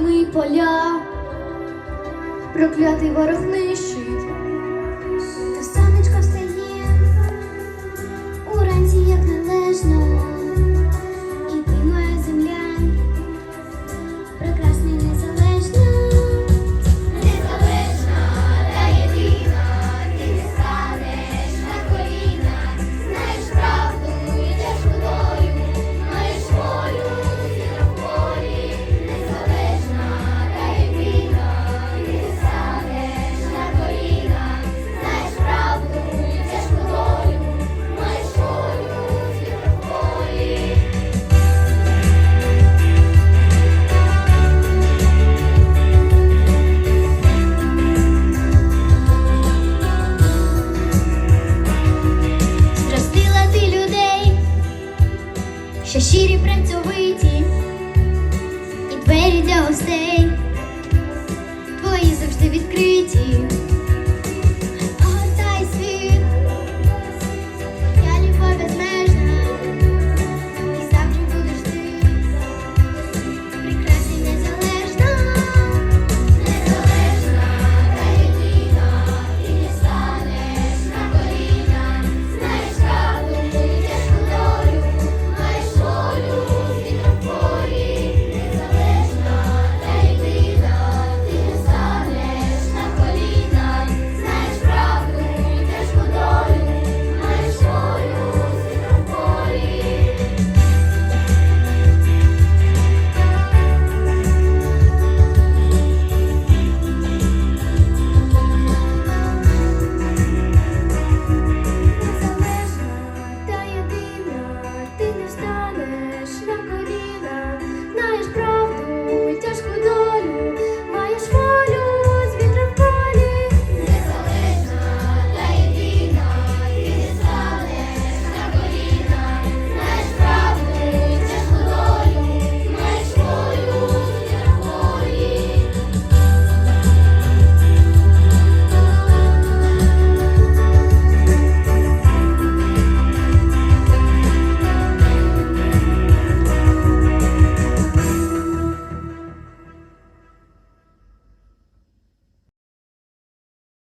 ми поля, проклятий ворог нищить. для гостей, твої завжди відкриті.